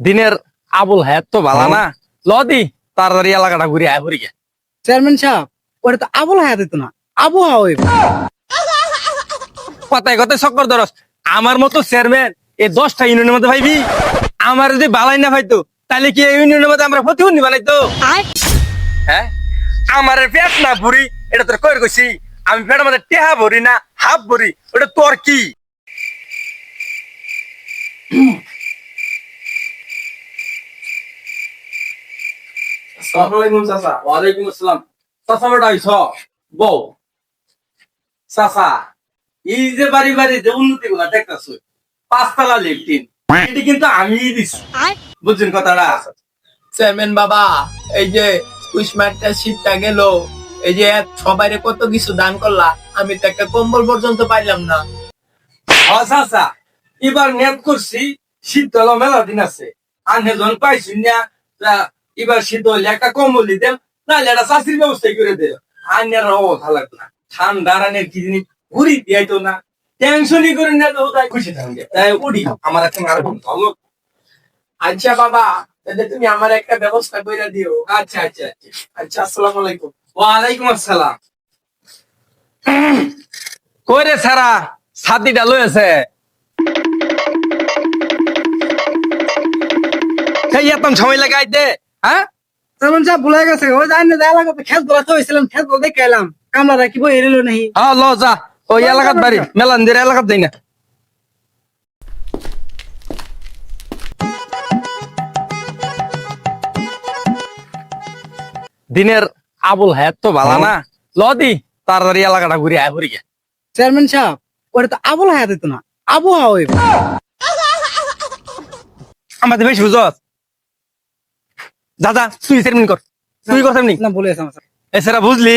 দিনের আবুল হায়াত তো ভালো না। লদি তাড়াতাড়ি এলাকাটা ঘুরে আয় ঘুরি চেয়ারম্যান সাহেব ওটা তো আবুল হায়াত হইতো না আবহাওয়া হইব। কথায় কথায় চক্কর দরস আমার মতো চেয়ারম্যান এই দশটা ইউনিয়নের মধ্যে ভাইবি আমার যদি বালাই না ভাইতো তাহলে কি এই ইউনিয়নের মধ্যে আমরা প্রতিবন্ধী বানাইতো? হ্যাঁ? আমার পেট না ভরি এটা তোর কই কইছি। আমি পেটের মধ্যে টেহা ভরি না হাফ ভরি ওটা তোর কি? আসসালামাইকুম চাচা ওয়ালাইকুম আসসালাম। চাচা বেটা আইছ? বউ। চাচা এই যে বাড়ি বাড়ি যে উন্নতি গুলা দেখতেছ পাঁচতলা লেফটিন এটি কিন্তু আমি দিছি। বুঝছেন কথাটা? চেয়ারম্যান বাবা এই যে কুইসমারটা শীতটা গেল এই যে সবাই কত কিছু দান করলা আমি তো একটা কম্বল পর্যন্ত পাইলাম না। আচ্ছা আচ্ছা এবার নেট করছি শীতল মেলা দিন আছে। আর যখন পাইছি না এবার শীত হলে একটা কম্বলি দেন ব্যবস্থা করে দে। আন্যার অবস্থা লাগতো না। ঠান্ডা রানের কি জিনিস, ঘুরি না। টেনশনই করে না তাই খুশি থাকবে। তাই আমার একটা ভালো আচ্ছা বাবা, তাহলে তুমি আমার একটা ব্যবস্থা করে দিও। আচ্ছা আচ্ছা আচ্ছা। আচ্ছা আসসালামু আলাইকুম। ওয়ালাইকুম আসসালাম। কই রে সারা? ছাতিটা লয়েছে সময় লাগাইতে হ্যাঁ? ভুলে গেছে জানি না খেত হয়েছিলাম খেত কামলা বই নাহি। হ্যাঁ ল যা। ওই এলাকাত বাড়ি এলাকাত যাই না। দিনের আবুল হায়াত তো ভালো না। লদি তাড়াতাড়ি এলাকাটা ঘুরে আয় ঘুরি চেয়ারম্যান সাহেব ওটা তো আবুল হায়াত হইতো না। আবহাওয়া হইব। আমাদের বেশ বুঝস দাদা তুই সেরমিন কর। তুই কর না বলে এছাড়া বুঝলি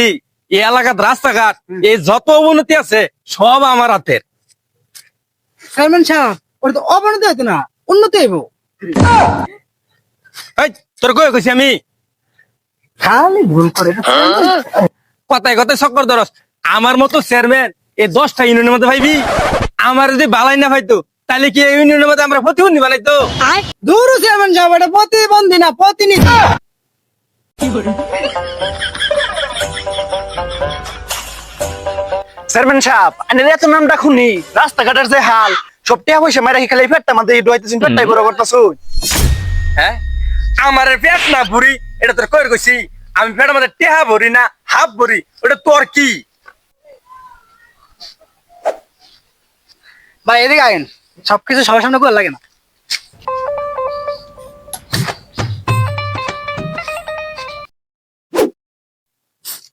এই এলাকার রাস্তাঘাট এই যত অবনতি আছে সব আমার হাতের। চেয়ারম্যান সাহেব ওটা তো অবনতি না উন্নতি হইব। এই, তোর কইছি আমি? খালি ভুল করে কথায় কথায় চক্কর দরস আমার মতো চেয়ারম্যান এই দশটা ইউনিয়নের মধ্যে ভাইবি আমার যদি বালাই না ভাইতো তাহলে কি ইউনিয়নের মধ্যে আমরা প্রতিবন্ধী দূর চেয়ারম্যান সাহেব এটা প্রতিবন্ধী না প্রতিনিধি। চেয়ারম্যান সাহেব আনের এত নামটা শুনি রাস্তাঘাটের যে হাল সব টিয়া পয়সা মারা খালি ফেটটা আমাদের ফেটটাই বড় করতেছো হ্যাঁ? আমার পেট না ভরি এটা তোর কয়ে কইছি? আমি পেটের মধ্যে টেহা ভরি না হাফ ভরি ওটা তোর কি? ভাই এদিকে আইন। সবকিছু সবার সামনে করে লাগে না।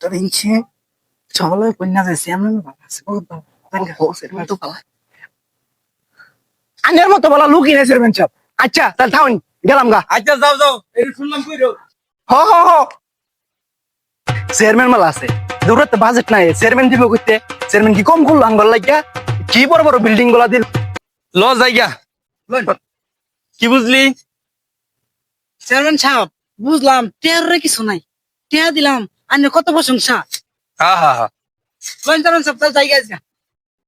তোর ইঞ্চি চলে কন্যা যাইছে এমন ভালো আছে বহুত ভালো তো ভালো আনের মতো বলা লুকি নাই চেয়ারম্যান সাহেব আচ্ছা তাহলে থাউন গেলাম গা। আচ্ছা যাও যাও শুনলাম হ হ হ। চেয়ারম্যান মালা আছে। বাজেট নাই চেয়ারম্যান দিব করতে চেয়ারম্যান কি কম করল আঙ্গল লাগিয়া? কি বড় বড় বিল্ডিংগুলা দিল? ল জায়গা। কি বুঝলি? চেয়ারম্যান সাহেব বুঝলাম টেয়ারে কিছু নাই। টেয়া দিলাম আন্য কত প্রশংসা। হা হা হা। চেয়ারম্যান সাহেব তাহলে জায়গা